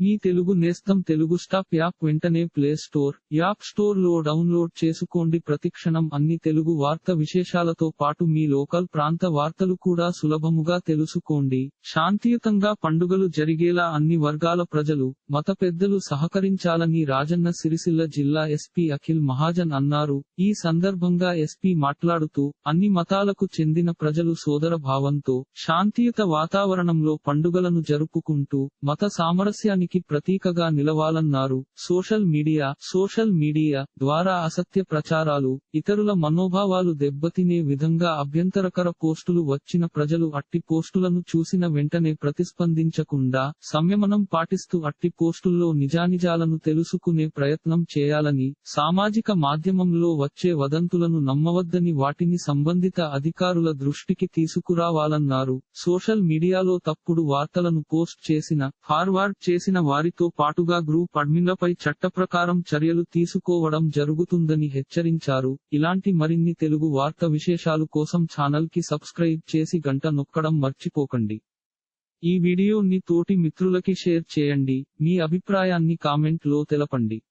మీ తెలుగు నేస్తం Telugu stop app వెంటనే play store app స్టోర్లో డౌన్లోడ్ చేసుకోండి. ప్రతిక్షణం అన్ని తెలుగు వార్త విశేషాలతో పాటు మీ లోకల్ ప్రాంత వార్తలు కూడా సులభముగా తెలుసుకోండి. శాంతియుతంగా పండుగలు జరిగేలా అన్ని వర్గాల ప్రజలు మత పెద్దలు సహకరించాలని రాజన్న సిరిసిల్ల జిల్లా ఎస్పీ అఖిల్ మహాజన్ అన్నారు. ఈ సందర్భంగా ఎస్పీ మాట్లాడుతూ అన్ని మతాలకు చెందిన ప్రజలు సోదర భావంతో శాంతియుత వాతావరణంలో పండుగలను జరుపుకుంటూ మత సామరస్యానికి ప్రతీకగా నిలవాలన్నారు. సోషల్ మీడియా సోషల్ మీడియా ద్వారా అసత్య ప్రచారాలు ఇతరుల మనోభావాలు దెబ్బతినే విధంగా అభ్యంతరకర పోస్టులు వచ్చిన ప్రజలు అట్టి పోస్టులను చూసిన వెంటనే ప్రతిస్పందించకుండా సంయమనం పాటిస్తూ అట్టి పోస్టుల్లో నిజానిజాలను తెలుసుకునే ప్రయత్నం చేయాలని సామాజిక మాధ్యమంలో వచ్చే వదంతులను నమ్మవద్దని వాటిని సంబంధిత అధికారుల దృష్టికి తీసుకురావాలన్నారు. సోషల్ మీడియాలో తప్పుడు వార్తలను పోస్ట్ చేసిన ఫార్వర్డ్ చేసిన వారితో పాటుగా గ్రూప్ అడ్మిన్లపై చట్టప్రకారం చర్యలు తీసుకోవడం జరుగుతుందని హెచ్చరించారు. ఇలాంటి మరిన్ని తెలుగు వార్త విశేషాలు కోసం ఛానల్కి సబ్స్క్రైబ్ చేసి గంట నొక్కడం మర్చిపోకండి. ఈ వీడియోని తోటి మిత్రులకి షేర్ చేయండి. మీ అభిప్రాయాన్ని కామెంట్లో తెలపండి.